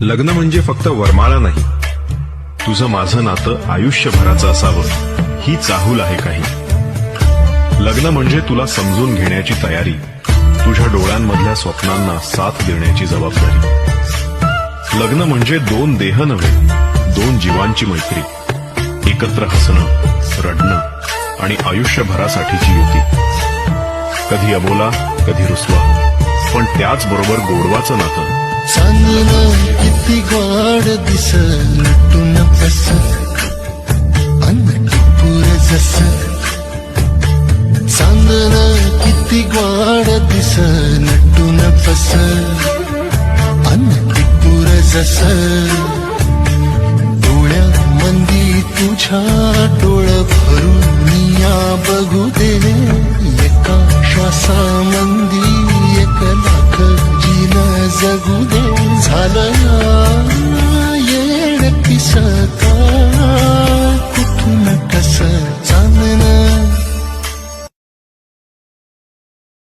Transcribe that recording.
लग्न म्हणजे फक्त वरमाळा नाही. तुझं माझं नातं आयुष्यभराचं असावं. ही चाहूल आहे काही. लग्न म्हणजे तुला समजून घेण्याची तयारी. तुझ्या डोळ्यांमधल्या स्वप्नांना साथ देण्याची जबाबदारी. लग्न म्हणजे दोन देह नव्हे दोन जीवांची मैत्री. एकत्र हसणं रडणं आणि आयुष्यभरासाठीची युती. कधी अबोला कधी रुसवा. पण त्याचबरोबर गोडवाचं नातं. चांदणं किती गोड दिस नटून पस अन्न टिपूर जस चांदणं किती गोड दिस नटून पस अन्न टिपूर जस डोळ्या मंदी तुझ्या डोळ भरून या बघू दे एका श्वासा मंदी एक लाख जीन जगू दे झालं या येड किस